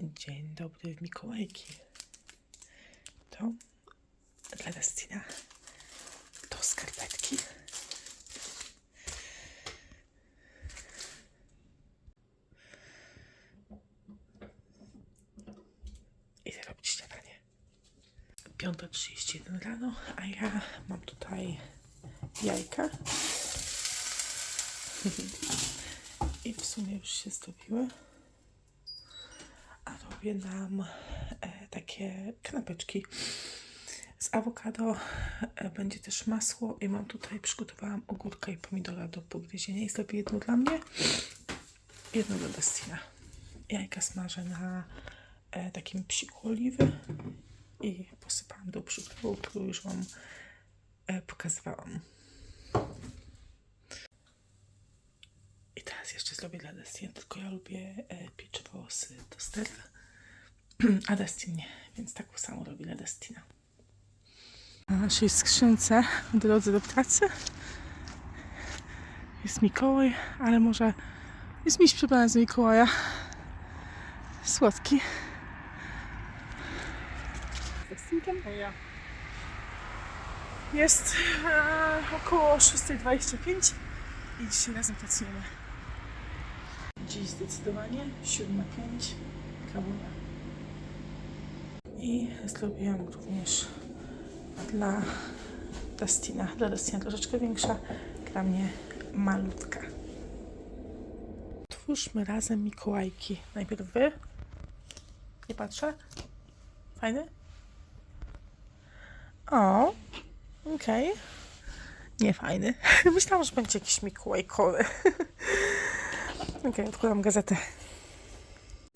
Dzień dobry w Mikołajki. To dla Destina. To skarpetki. Idę robić śniadanie. 5.31 rano, a ja mam tutaj jajka. I w sumie już się zdobiły. Robię nam e, takie kanapeczki z awokado. E, będzie też masło i mam tutaj, przygotowałam ogórka i pomidora do pogryzienia i zrobię jedno dla mnie, jedno dla Destina. Jajka smażę na e, takim psiku oliwy i posypałam do przyprawu, którą już Wam pokazywałam. I teraz jeszcze zrobię dla Destina, tylko ja lubię pieczywo z tostera, a Destin nie, więc tak samo robię dla Destina. Na naszej skrzynce w drodze do pracy jest Mikołaj, ale może jest miś przebrany za Mikołaja. Słodki. Z Destinkiem. Jest e, około 6.25 i dzisiaj razem pracujemy. Dziś zdecydowanie 7.05 kawuna. I zrobiłam również dla Dustina. Dla Dustina troszeczkę większa, dla mnie malutka. Twórzmy razem Mikołajki. Najpierw wy. Nie patrzę. Fajny? O, okej. Nie fajny. Myślałam, że będzie jakiś Mikołajkowy. Okej, odkładam gazetę.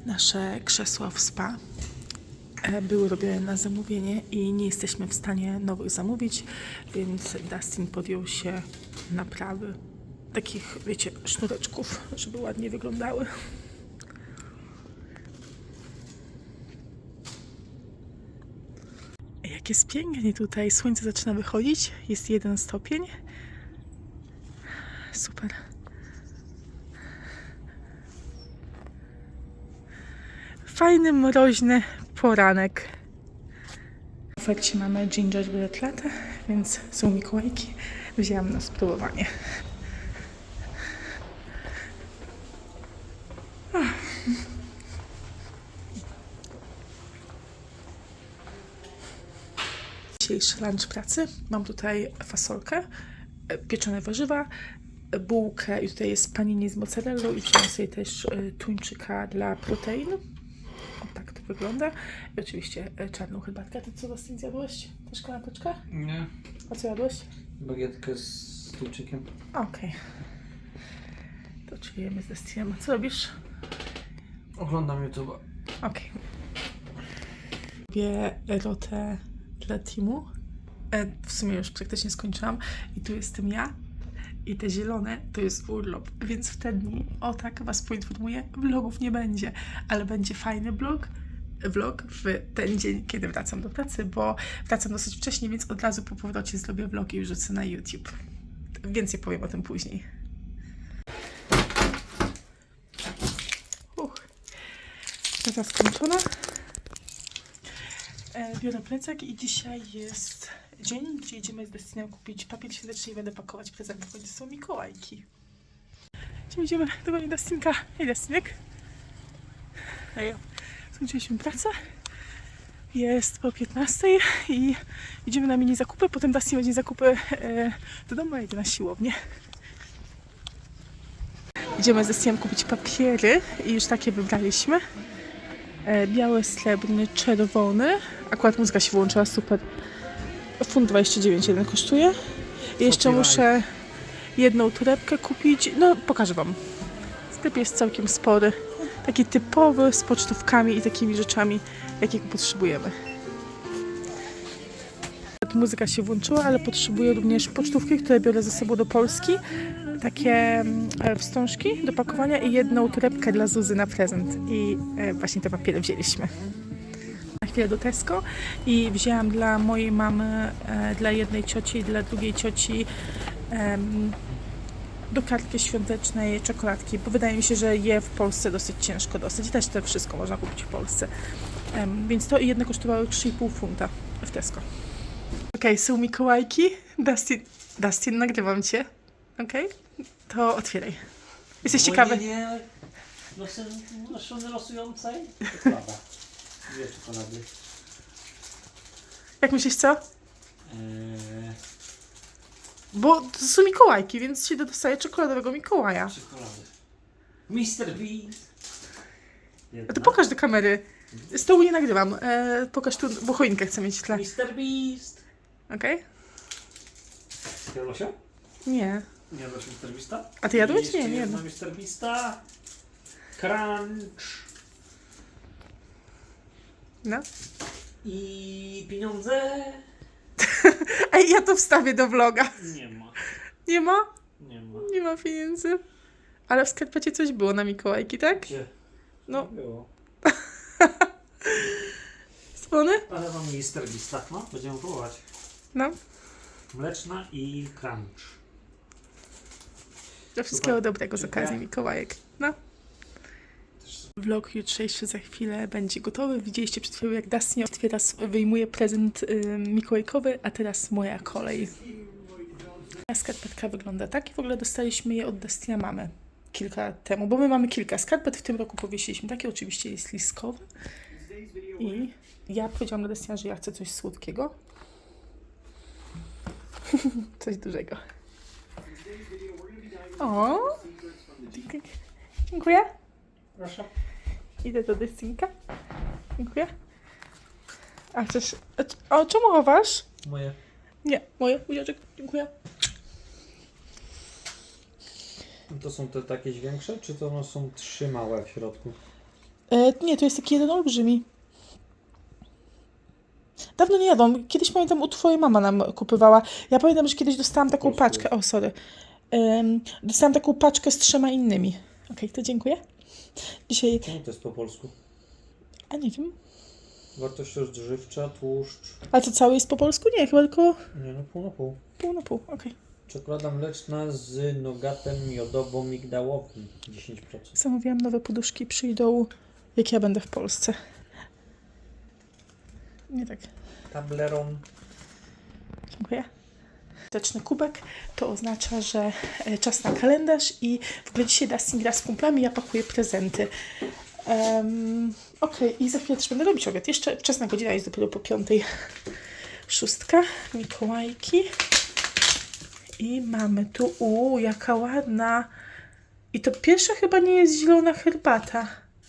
Nasze krzesła w spa były robione na zamówienie i nie jesteśmy w stanie nowych zamówić, więc Dustin podjął się naprawy takich, wiecie, sznureczków, żeby ładnie wyglądały. Jak jest pięknie tutaj, słońce zaczyna wychodzić, jest jeden stopień. Super. Fajny, mroźny poranek. W ofercie mamy gingerbread latte, więc są Mikołajki. Wzięłam na spróbowanie. Dzisiejszy lunch pracy. Mam tutaj fasolkę, e, pieczone warzywa, e, bułkę i tutaj jest panini z mozzarellą i wziąłem sobie też e, tuńczyka dla protein. Wygląda. I oczywiście e, czarną herbatkę. Ty co Dustin zjadłeś? Też kanapeczkę? Nie. A co jadłeś? Bagietkę z tuczykiem. Okej. To czujemy z Dustinem. Co robisz? Oglądam YouTube'a. Okej. Robię rotę dla teamu. E, W sumie już praktycznie skończyłam. I tu jestem ja. I te zielone to jest urlop. Więc w te dni, o tak was poinformuję, vlogów nie będzie. Ale będzie fajny vlog. Vlog w ten dzień, kiedy wracam do pracy, bo wracam dosyć wcześnie, więc od razu po powrocie zrobię vlog i już rzucę na YouTube. Więcej powiem o tym później. Uch. Praca skończona. E, biorę plecak i dzisiaj jest dzień, gdzie idziemy z Destinem kupić papier świąteczny i będę pakować prezenty, bo są Mikołajki. Gdzie idziemy do pani Destinka. Hej Destinek. Hej. Skończyliśmy pracę. Jest po 15 i idziemy na mini zakupy. Potem Dustin będzie zakupy e, do domu, a idę na siłownię. Idziemy z Destinem kupić papiery i już takie wybraliśmy. E, biały, srebrny, czerwony. Akurat muzyka się włączyła, super. Funt 29 jeden kosztuje. I jeszcze muszę jedną torebkę kupić. No, pokażę Wam. Sklep jest całkiem spory. Taki typowy, z pocztówkami i takimi rzeczami, jakiego potrzebujemy. Muzyka się włączyła, ale potrzebuję również pocztówki, które biorę ze sobą do Polski. Takie mm, wstążki do pakowania i jedną torebkę dla Zuzy na prezent. I e, właśnie te papiery wzięliśmy. Chwilę do Tesco i wzięłam dla mojej mamy, e, dla jednej cioci i dla drugiej cioci do kartki świątecznej czekoladki, bo wydaje mi się, że je w Polsce dosyć ciężko dostać. I też to wszystko można kupić w Polsce. Em, więc to i jedno kosztowało 3,5 funta w Tesco. Okej, są Mikołajki. Dustin, Dustin, nagrywam Cię. Okej? To otwieraj. Jesteś ciekawy? Nie, losy, losy losującej? Czekolada. Dwie czekolady. Jak myślisz, co? Eee, Bo to są Mikołajki, więc się dostaje czekoladowego Mikołaja. czekolady. Mr. Beast. A Jedna. to pokaż do kamery. Z tyłu nie nagrywam. E, pokaż tu, bo choinkę chcę mieć w tle. Mr. Beast. Okej? Jadło się? Nie. Nie jadłeś Mr. Beasta? A ty jadłeś? Nie, nie jadłem. Mr. Beasta. Crunch. No. I pieniądze? Ej, ja to wstawię do vloga. Nie ma. Nie ma? Nie ma. Nie ma pieniędzy. Ale w skarpecie coś było na Mikołajki, tak? Gdzie? No. Nie było. Spony? Ale mam Mr. Beasta. No, będziemy próbować. No. Mleczna i crunch. Do wszystkiego Super. dobrego z Dziękuję. okazji Mikołajek. No. Vlog jutrzejszy za chwilę będzie gotowy. Widzieliście przed chwilą, jak Dustin otwiera, wyjmuje prezent y, mikołajkowy, a teraz moja kolej. Skarpetka wygląda tak i w ogóle dostaliśmy je od Dustina mamy kilka temu, bo my mamy kilka skarpet, w tym roku powiesiliśmy takie, oczywiście jest liskowy i ja powiedziałam do Dustina, że ja chcę coś słodkiego. coś dużego. O. Dziękuję. Proszę. Idę do Dystinka. Dziękuję. A chcesz... a- O, czemu chowasz? Moje. Nie, moje. Buziaczek. Dziękuję. To są te takie większe, czy to one są trzy małe w środku? E, nie, to jest taki jeden olbrzymi. Dawno nie jadłam. Kiedyś pamiętam, u twojej mama nam kupywała. Ja pamiętam, że kiedyś dostałam taką Polsku paczkę. O, sorry. Em, dostałam taką paczkę z trzema innymi. Okej, to dziękuję. Dzisiaj... Czemu to jest po polsku? A nie wiem. Wartość odżywcza, tłuszcz. A to całe jest po polsku? Nie, chyba tylko Nie no, pół na pół. pół na pół. Okej. Czekolada mleczna z nogatem miodowo-migdałowym. 10%. Zamówiłam nowe poduszki, przyjdą jak ja będę w Polsce. Nie tak. Tableron. Dziękuję. Teczny kubek to oznacza, że e, czas na kalendarz i w ogóle dzisiaj Dustin gra z kumplami, ja pakuję prezenty. Um, Okej, i za chwilę też będę robić obiad. Jeszcze wczesna godzina jest dopiero po piątej. Szóstka, Mikołajki. I mamy tu, u, jaka ładna. I to pierwsza chyba nie jest zielona herbata.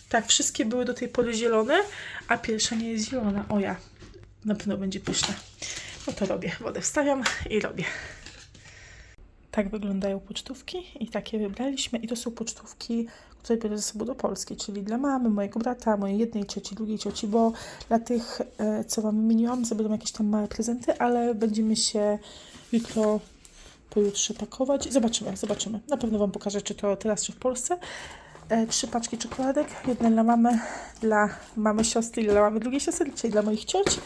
Tak, wszystkie były do tej pory zielone, a pierwsza nie jest zielona. O ja, na pewno będzie pyszna. No to robię. Wodę wstawiam i robię. Tak wyglądają pocztówki i takie wybraliśmy. I to są pocztówki, które biorę ze sobą do Polski, czyli dla mamy, mojego brata, mojej jednej cioci, drugiej cioci, bo dla tych, e, co Wam wymieniłam, zabieram jakieś tam małe prezenty, ale będziemy się jutro, pojutrze pakować. Zobaczymy, zobaczymy. Na pewno Wam pokażę, czy to teraz, czy w Polsce. E, trzy paczki czekoladek, jedna dla mamy, dla mamy siostry dla mamy drugiej siostry, czyli dla moich cioci.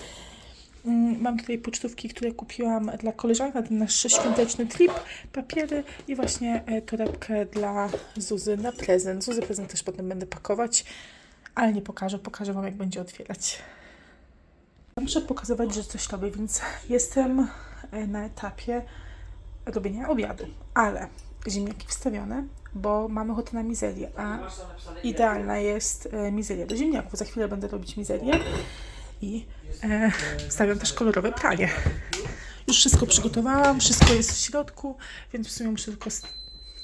Mm, Mam tutaj pocztówki, które kupiłam dla koleżanek na ten nasz świąteczny trip, papiery i właśnie e, torebkę dla Zuzy na prezent. Zuzy prezent też potem będę pakować, ale nie pokażę, pokażę Wam jak będzie otwierać. Muszę pokazywać, że coś robię, więc jestem e, na etapie robienia obiadu, ale ziemniaki wstawione, bo mamy ochotę na mizerię, a idealna jest e, mizeria do ziemniaków. Za chwilę będę robić mizerię i e, wstawiam też kolorowe pranie. Już wszystko przygotowałam, wszystko jest w środku, więc w sumie muszę tylko st-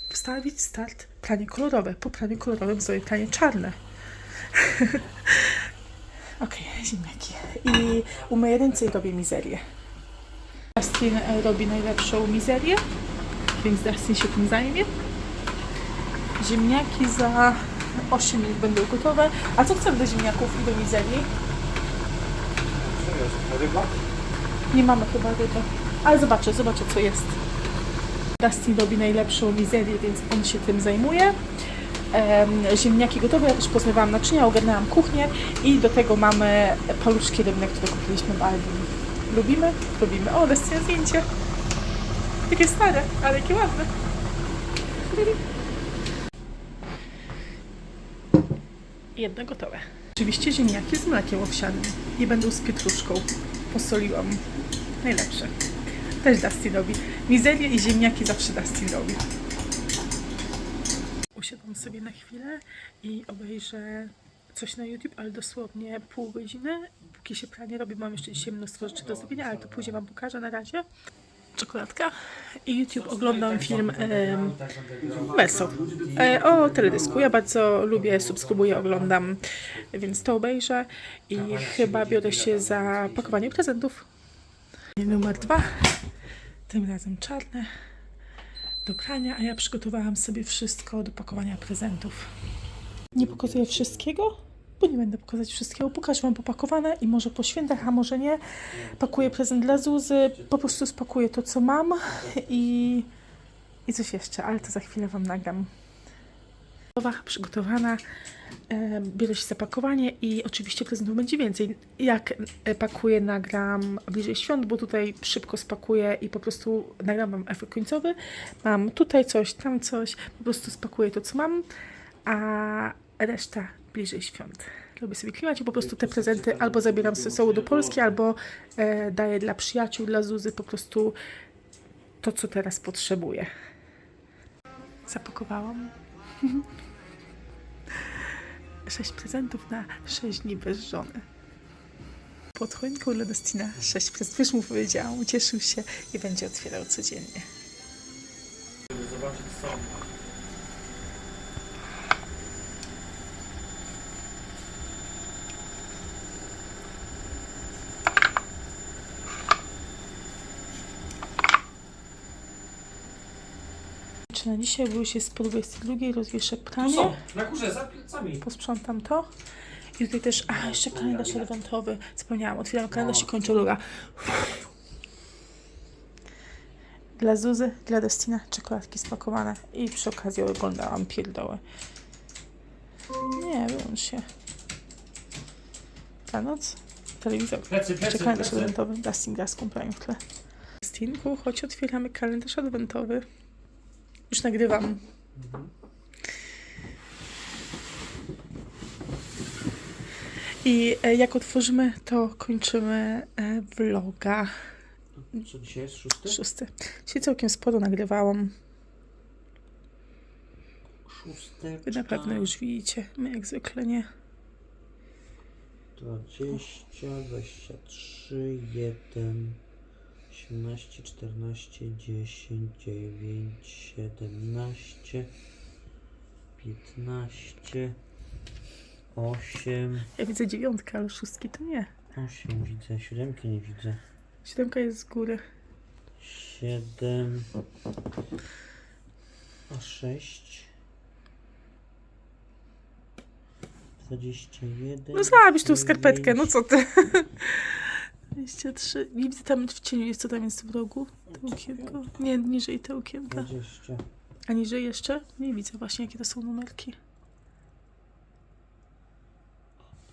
wstawić start pranie kolorowe. Po praniu kolorowym zrobię pranie czarne. Okej, ziemniaki. I umyję ręce i robię mizerię. Dustin e, robi najlepszą mizerię, więc Dustin się tym zajmie. Ziemniaki za 8 minut będą gotowe. A co chcemy do ziemniaków i do mizerii? Ryba? Nie mamy chyba ryby. Ale zobaczę, zobaczę co jest. Dustin robi najlepszą mizerię, więc on się tym zajmuje. Em, ziemniaki gotowe, ja też pozmywałam naczynia, ogarnęłam kuchnię i do tego mamy paluszki rybne, które kupiliśmy w Aldi. Lubimy? Lubimy. O, Dustin zdjęcie. Takie stare, ale jakie ładne. Jedno gotowe. Oczywiście ziemniaki z mlekiem owsianym. Nie będą z pietruszką. Posoliłam. Najlepsze. Też Dustin robi. Mizerię i ziemniaki zawsze Dustin robi. Usiadłam sobie na chwilę i obejrzę coś na YouTube, ale dosłownie pół godziny, póki się pranie robi. Mam jeszcze dzisiaj mnóstwo rzeczy do zrobienia, ale to później Wam pokażę na razie. Czekoladka. I YouTube oglądam film e, o teledysku. Ja bardzo lubię, subskrybuję, oglądam, więc to obejrzę i chyba biorę się za pakowanie prezentów. Numer dwa, tym razem czarne do prania, a ja przygotowałam sobie wszystko do pakowania prezentów. Nie pokazuję wszystkiego, bo nie będę pokazać wszystkiego. Pokażę Wam popakowane i może po świętach, a może nie. Pakuję prezent dla Zuzy, po prostu spakuję to, co mam i, i coś jeszcze, ale to za chwilę Wam nagram. Gotowa, przygotowana, e, biorę się za pakowanie i oczywiście prezentów będzie więcej. Jak e, pakuję, nagram bliżej świąt, bo tutaj szybko spakuję i po prostu nagram efekt końcowy. Mam tutaj coś, tam coś, po prostu spakuję to, co mam, a reszta bliżej świąt. Lubię sobie klimat i po prostu te prezenty albo zabieram ze sobą do Polski, albo e, daję dla przyjaciół, dla Zuzy po prostu to, co teraz potrzebuję. Zapakowałam sześć prezentów na sześć dni bez żony. Pod choinką dla Dustina sześć prezentów. Już mu powiedziałam, ucieszył się i będzie otwierał codziennie. Zobaczyć co. Czy na dzisiaj, bo już jest po 22, rozwieszę pranie. są, na górze, za plecami. Posprzątam to. I tutaj też, a jeszcze kalendarz adwentowy. Zapomniałam, otwieram kalendarz i kończę rura. Dla Zuzy, dla Destina czekoladki spakowane. I przy okazji oglądałam pierdoły. Nie, wyłącz się. Ta noc? Telewizor. Plecy, Jeszcze kalendarz plecy. adwentowy. Dustin Gas kumplają w tle. Dustinku, choć otwieramy kalendarz adwentowy. Już nagrywam. I e, jak otworzymy, to kończymy e, vloga. Co dzisiaj jest? Szósty? Szósty. Dzisiaj całkiem sporo nagrywałam. Szósty. Wy na pewno już widzicie. My jak zwykle nie. 20, 23, 1, 18, 14, 10, 9, 17, 15, 8, Ja widzę dziewiątkę, ale szóstki to nie. 8 widzę, siódemki nie widzę. Siódemka jest z góry. 7, a 6, 21. No złabisz tą skarpetkę, no dziewięć, co ty? 23. Nie widzę tam w cieniu, jest co tam jest w rogu? To okienko. Nie, niżej te okienka. 20. A niżej jeszcze? Nie widzę właśnie, jakie to są numerki.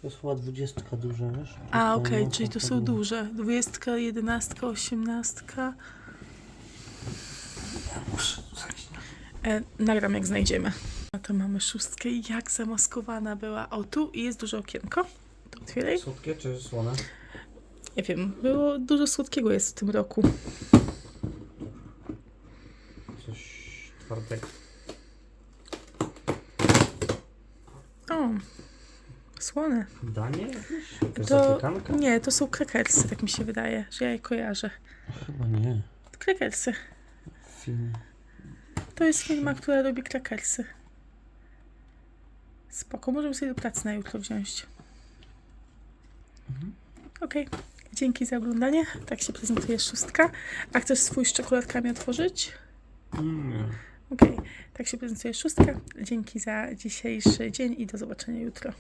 To jest chyba 20 duża, wiesz? A, okej, no, czyli to są duże. Dwudziestka, jedenastka, osiemnastka. E, nagram jak znajdziemy. A to mamy szóstkę i jak zamaskowana była. O, tu jest duże okienko. To otwieraj. Słodkie czy słone? Nie wiem, było dużo słodkiego jest w tym roku. Coś twardego. O, słone. Danie jakieś? Jakaś To zapiekanka? nie, to są krekersy, tak mi się wydaje, że ja je kojarzę. Chyba nie. Krekersy. Film. To jest firma, która robi krakersy. Spoko, możemy sobie do pracy na jutro wziąć. Okej, dzięki za oglądanie. Tak się prezentuje szóstka. A chcesz swój z czekoladkami otworzyć? Mm. Okej, tak się prezentuje szóstka. Dzięki za dzisiejszy dzień i do zobaczenia jutro.